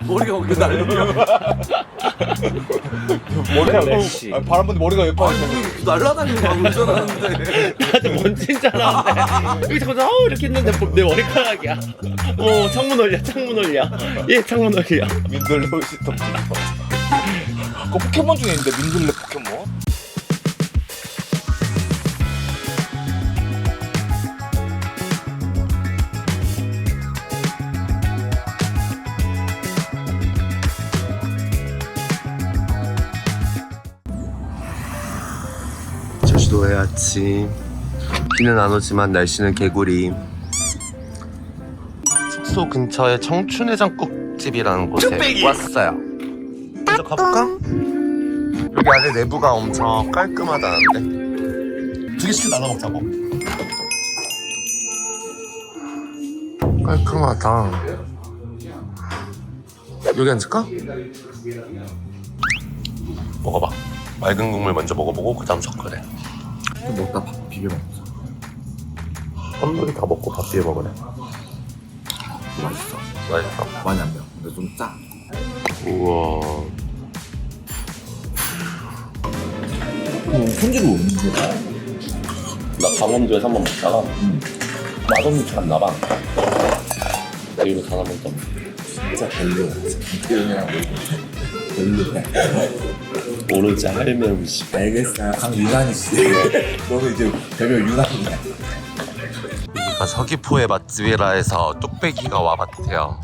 머리가 어떻게 날려? 머리가 래쉬. 아, 바람 부는데 머리가 예뻐. 우리 날라다니는 거 운전하는데. 나한테 먼지인 줄 알았는데 여기 자꾸 어 이렇게 했는데 내 머리카락이야 어 창문 올려 창문 올려 예 창문 올려 민들레 예뻐. 그 포켓몬 중에 있는데 민들레 포켓몬. 아침 비는 안 오지만 날씨는 개구리. 숙소 근처에 청춘해장국집이라는 곳에 왔어요. 먼저 가볼까? 여기 안에 내부가 엄청 깔끔하다는데? 두개 시켜 나눠 먹자고 깔끔하다. 여기 앉을까? 먹어봐. 맑은 국물 먼저 먹어보고 그 다음 젓갈에 먹다 밥 비벼 먹자. 한 분이 다 먹고 밥 비벼 먹으래 맛있어. 맛있어 많이 안 매워. 근데 좀 짜. 우와 손질을 없는 거야. 나 강원도에서 한 번 먹다가 맛없는 줄 알았나 봐 나 이거 다 남은 점 진짜 별로야. 이형이랑 별로야. 오로지 할매음 씨 알겠어요. 강유난이 씨. 너는 이제 별명 유난이야. 여기가 서귀포의 맛집이라 해서 뚝배기가 와봤대요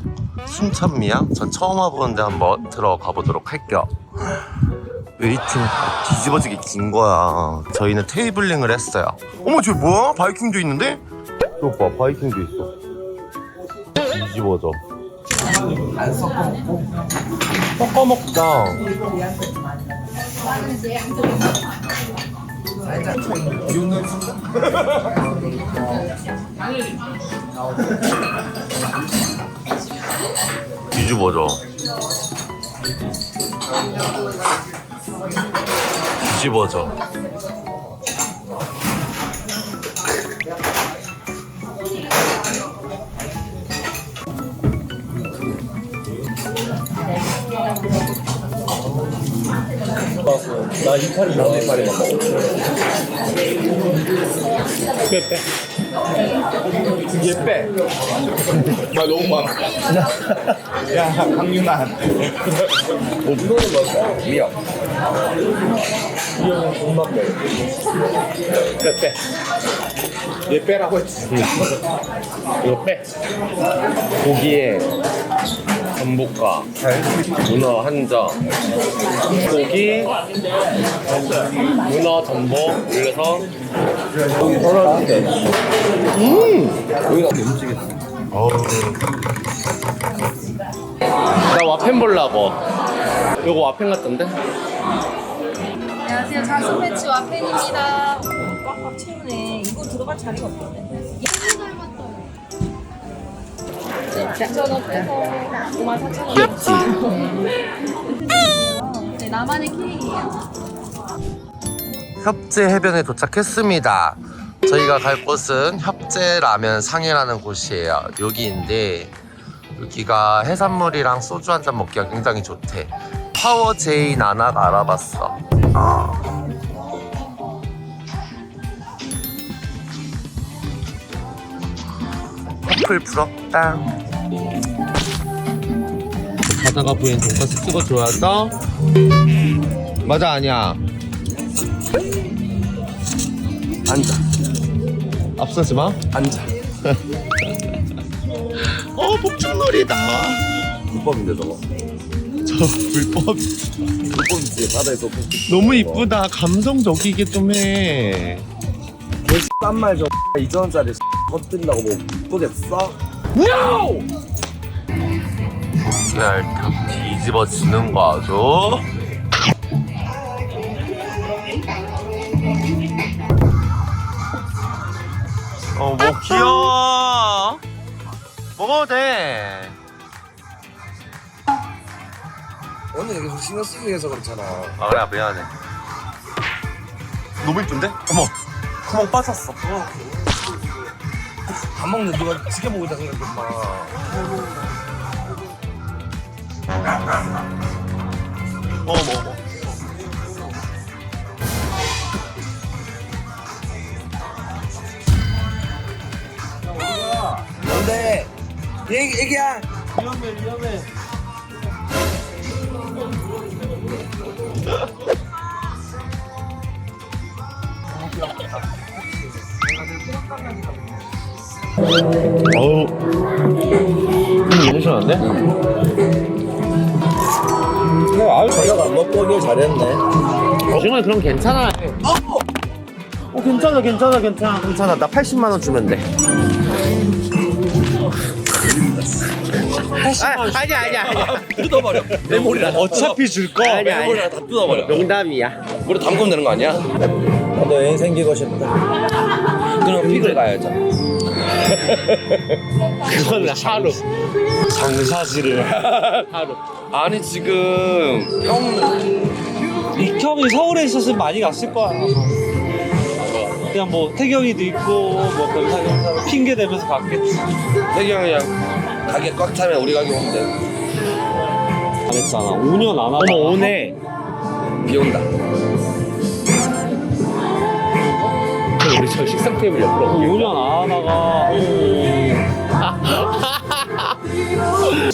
순천미야? 전 처음 와보는데 한번 들어가 보도록 할게요 웨이팅 뒤집어지게 긴 거야 저희는 테이블링을 했어요 어머 저기 뭐야? 바이킹도 있는데? 저거 봐 바이킹도 있어 뒤집어져 안 섞어 먹고. 섞어 먹자 살짝 비웃는 순간. 뒤 나 이파리 나도 이파리 먹어 빼 빼 얘 빼. 나 너무 많아. 야 강유난. 이거는 뭐 미역. 이형은 돈만 먹어 빼빼 얘 빼라고 했지. 이거 빼 고기에 전복과 문어 한점 고기 문어 전복 올려서 여기 덜어줄게. 음. 여기다 음식이 나 와펜 보려고 요거 와펜 같던데? 안녕하세요. 자수 패치 와펜입니다. 어, 꽉꽉 채우네. 이거 들어갈 자리가 없던데. 귀엽지? 네, 나만의 케이크예요. 협재 해변에 도착했습니다. 저희가 갈 곳은 협재 라면 상해라는 곳이에요. 여기인데 여기가 해산물이랑 소주 한 잔 먹기가 굉장히 좋대. 파워 제이 나나가 알아봤어. 아. 커플 부럽다. 바다가 보이는 돈가스 찍어줘야죠. 맞아 아니야. 앉아. 앞서지 마. 앉아. 어, 복죽놀이다. 불법인데 저거. 저 불법. 불법이지 바다에서. 너무 이쁘다. 감성적이게 좀 해. 딴말 좀 2천원짜리 터뜨린다고 뭐 이쁘겠어? 얄탕 뒤집어지는 거 아주. 어, 뭐 귀여워. 먹어도 돼. 언니 계속 신경 쓰기 위해서 그렇잖아. 아 그래 미안해 너무 이쁜데? 어머 구멍 빠졌어 밥 먹는 누가 지켜보고 있다 생각했구나. 어 먹어. 근데 얘기 얘기야. 어우. 너무 시원한데? 아유 저녁 안 먹고 오길 잘했네. 정말 그럼 괜찮아. 어, 괜찮아, 괜찮아, 괜찮아, 괜찮아. 나 80만 원 주면 돼. 아, 아니야, 아니야, 아니야. 뜯어버려. 메모리랑 어차피 줄 거. 아니야, 아니야. 메모리랑 다 뜯어버려. 농담이야. 우리 담그면 되는 거 아니야? 나도 여행 생기고 싶다. 그럼 픽을 가야죠. 그건 하루. 장사지를. 하루. 아니 지금 형 익형이 서울에 있었으면 많이 갔을 거야. 그냥 뭐 태경이도 있고 뭐 거기서 핑계 대면서 갔겠지. 태경이랑 가게 꽉 차면 우리 가게 오면 돼. 안 했잖아. 5년 안. 어머, 오네. 비 온다. 우리 저 식상 테이블 옆으로. 5년 안 하다가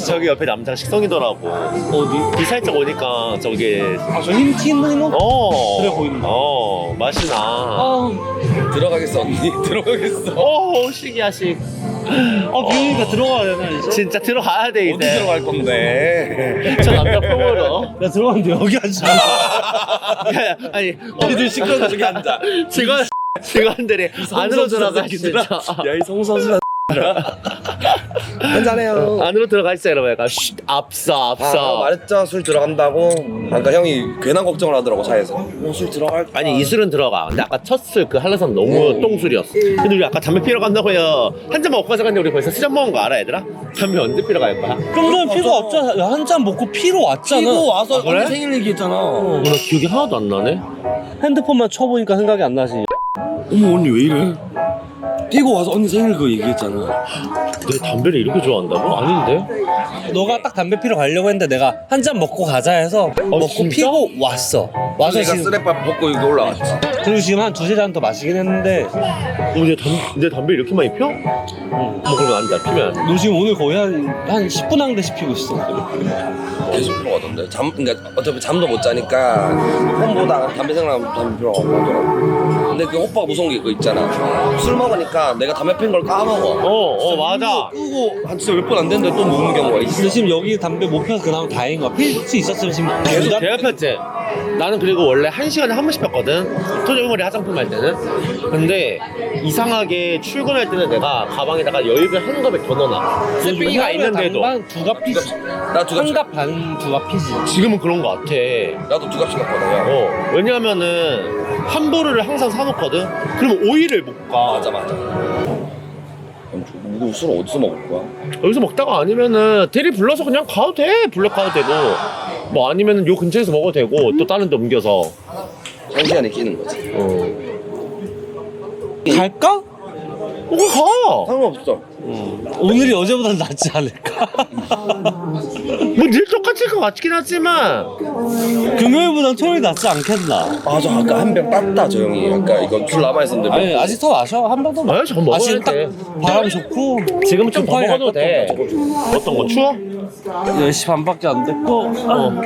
저기 옆에 남자가 식성이더라고. 어디? 비 살짝 오니까 저기. 아저 흰 티는 거? 어. 그래 보인다. 어, 맛이 나. 아, 들어가겠어 언니 들어가겠어. 오, 식이야 식. 아 비오니까 들어가야 되나 이제? 진짜 들어가야 돼, 어디 이제. 들어갈 건데? 저 남자 표모로. 나 들어갔는데 여기 앉아. 야, 야, 아니, 니들 시끄러워 저기 앉아. 직원, 직원들이 안으로 들어가, 진짜. 야이 성선수라. 한잔해요. 안으로 들어가 있어, 이러면 약간, 쉿, 앞서, 아, 앞서. 말했죠 술 들어간다고. 아까 형이 괜한 걱정을 하더라고 차에서. 어, 술 들어갈. 아니, 이 술은 들어가. 근데 아까 첫 술, 그 한라산 너무 똥술이었어. 근데 우리 아까 담배 피러 간다고요. 한 잔 먹고 가자 갔는데 우리 벌써 수잔 먹은 거 알아, 얘들아? 담배 언제 피러 갈 거야? 좀 전에 피가 없잖아. 한 잔 먹고 피로 왔잖아. 피고 와서 그래? 언니 생일 얘기했잖아. 어, 나 기억이 하나도 안 나네. 핸드폰만 쳐보니까 생각이 안 나지. 어머 언니 왜 이래? 피고 와서 언니 생일 그거 얘기했잖아. 내 담배를 이렇게 좋아한다고? 아닌데? 너가 딱 담배 피러 가려고 했는데 내가 한 잔 먹고 가자 해서 먹고 진짜? 피고 왔어. 와서 내가 지금 쓰레빠 벗고 여기 올라왔지. 그리고 지금 한 두세 잔 더 마시긴 했는데 어, 이제 담, 이제 담배 이렇게 많이 펴? 뭐 그러면 안 돼, 피면 안 돼. 너 지금 오늘 거의 한, 한 10분 한 대씩 피고 있어. 계속 들어가던데. 잠, 그러니까 어차피 잠도 못 자니까 폰 보다 담배 생각나면 담배 피러 가더라고. 근데 그 오빠가 무서운 게 그거 있잖아. 술 먹으니까 내가 담배 핀 걸 까먹어. 어, 어, 맞아. 끄고 한 진짜 몇 번 안 됐는데 또 먹는 경우가 있어. 근데 지금 여기 담배 못 펴서 그나마 다행인 거야. 필수 있었으면 지금 계속 대가 폈지. 나는 그리고 원래 한 시간에 한 번씩 폈거든. 토종머리 화장품 할 때는. 근데 이상하게 출근할 때는 내가 가방에다가 여유를 한 갑에 더 넣어놔. 쇠빙이가 있는데도. 당당 두가 피지. 나 두 갑씩. 한갑 반 두가 피지. 지금은 그런 거 같아. 나도 두 갑씩 갖거든. 요 어, 왜냐면은 한 보루를 항상 사놓거든. 그러면 오일을 못 가. 맞아 맞아. 누구 술 어디서 먹을 거야? 여기서 먹다가 아니면은 대리 불러서 그냥 가도 돼. 블랙 가도 되고. 뭐 아니면은 요 근처에서 먹어도 되고 또 다른 데 옮겨서. 한 시간에 끼는 거지. 어. 갈까? 어, 가. 상관없어. 오늘이 어제보다 낫지 않을까? 뭐늘 똑같을 것 같긴 하지만 금요일보단 토요일 낫지 않겠나? 맞아 아까 한 병 땄다 저 형이. 아까 이거 술 남아 있었는데. 아니 아직 더 마셔 한 병더 마셔. 아니 잠깐 먹어야 마시면 딱 돼. 바람 좋고 지금 좀더 급하게 먹어도 돼. 어떤 거 추워? 10시 반밖에 안 됐고 어.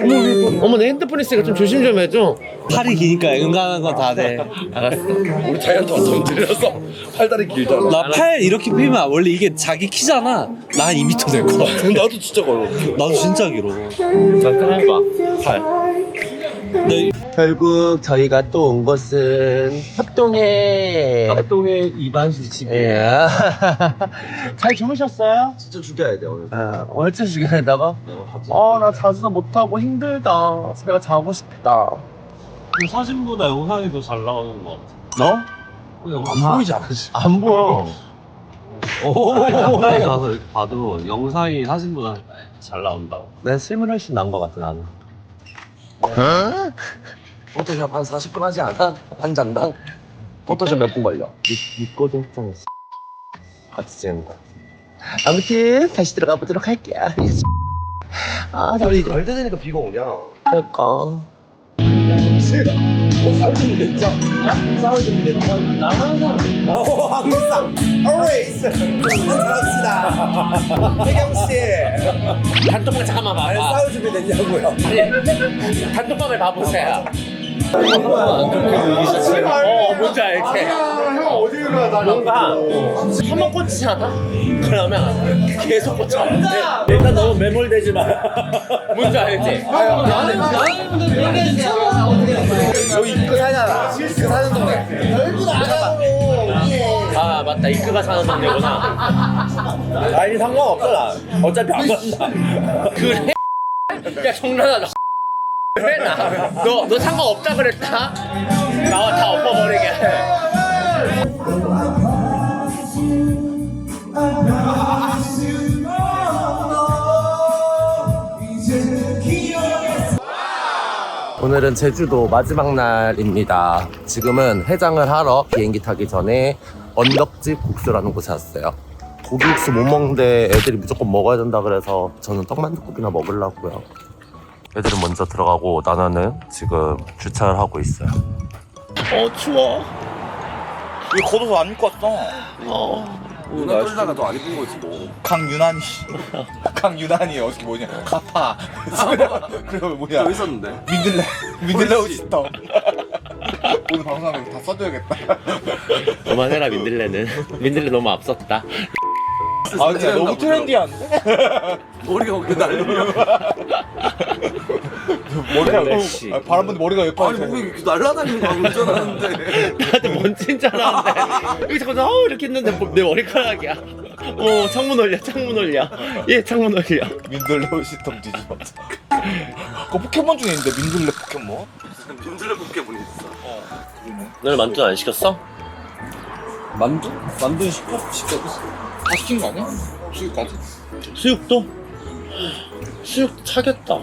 어머 내 핸드폰 있으니까 좀 조심 좀 해줘. 팔이 기니까 은간한 건다 돼. 알았어. 우리 자이언트 완전 들려서 팔다리 길잖아. 나 팔 이렇게 피면 원래 이게 자기 키잖아. 나 한 2m 될 것 같아. 나도 진짜 걸어. 나도 진짜 길어. 나 해봐. 팔. 나 결국 저희가 또 온 곳은 협동에. 합동의 이반수 집. 예. 잘 주무셨어요? 진짜 죽여야 돼 오늘. 아, 얼추 죽여내다가? 아, 나 자주도 못하고 힘들다. 집에 자고 싶다. 그 사진보다 영상이 더 잘 나오는 것 같아. 너? 안 보이지 않지? 안 보여. 영상에 가서 이렇게 봐도 영상이 사진보다 잘 나온다고. 내 실물 훨씬 나은 것 같아, 나는. 포토샵 한 40분 하지 않아? 한 장당? 포토샵 몇 분 걸려? 믿고도 했잖아. 같이 찍는 거. 아무튼, 다시 들어가 보도록 할게요. 아, 아니 잘 되니까 비가 오냐 그러니까. 오 항상 always 한사합시다 혜경씨 단톡방 잠깐만 봐봐. 싸울 준비 됐냐고요 아니, 단톡방을 봐보세요. 어, 뭔지 알지? 뭔가 한 번 꽂히잖아? 그러면 계속 꽂혀. 일단 너무 매몰되지 마. 뭔지 알지? 여기 입구 사잖아 입구 사는 동네 아, 맞다. 이크가 사는 동네구나. 아니 상관없어 나 어차피 안 간다 그래? 야, 정란아, 너. 그래, 나. 너, 너 상관없다 그랬다? 나와 다 엎어버리게. 오늘은 제주도 마지막 날입니다. 지금은 해장을 하러 비행기 타기 전에 언덕집 국수라는 곳에 왔어요. 고기 국수 못 먹는데 애들이 무조건 먹어야 된다 그래서 저는 떡만둣국이나 먹으려고요. 애들은 먼저 들어가고 나나는 지금 주차를 하고 있어요. 어, 추워. 왜 겉옷 안 입고 왔어? 어. 누나 떨다가 더안 입은 거지 뭐. 강유난이 강유난이 어떻게 뭐냐. 가파. 그리고 뭐냐. 여기 있었는데. 민들레 민들레 옷있다 오늘 방송하면 다 써줘야겠다. 그만해라, 민들레는. 민들레 너무 앞섰다. 아 근데 너무 트렌디한데? 머리가 어떻게 날리냐 머리가 플래시. 아, 바람 부는데 머리가 예뻐 아니 뭐 이렇게 날라다니는 거 운전하는데 나한테 뭔진 줄 알았는데 여기 자꾸 나 어, 이렇게 했는데 뭐- 내 머리카락이야 어 창문 올려 창문 올려 예 창문 올려 민들레 옷이통 뒤집어 그 포켓몬 중에 있는데 민들레 포켓몬? 빈들레 포켓몬이 있어 너네 만두 안 시켰어? 만두? 만두 시켜? 시켰어 다 시킨 거 아니야? 수육까지? 수육도? 수육 차겠다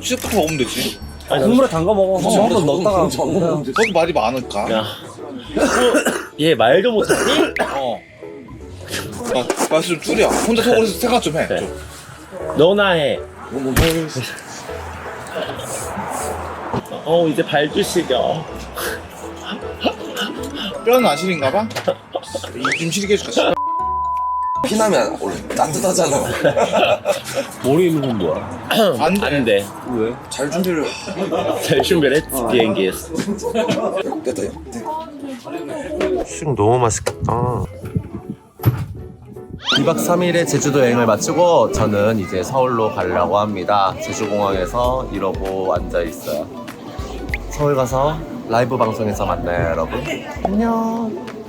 수육부터 먹으면 되지 아니 국물에 담가 먹어. 어, 한번 넣었다가 먹으면 거기 말이 많을까? 야얘 말도 못하니? 어 아, 말씀 좀 줄여 혼자 속으로 생각 좀해 그래. 너나 해 뭐, 어 이제 발도 시려 뼈는 안 시린가 봐? 이좀 시리게 해줄까? 피나면 원래 따뜻하잖아 머리 있는 건 뭐야? 안 돼. 안 돼 왜? 잘 준비를 잘 준비를 했지 비행기에서 됐다 수육 너무 맛있겠다. 2박 3일의 제주도 여행을 마치고 저는 이제 서울로 가려고 합니다. 제주공항에서 이러고 앉아 있어요. 서울 가서 라이브 방송에서 만나요, 여러분. 안녕.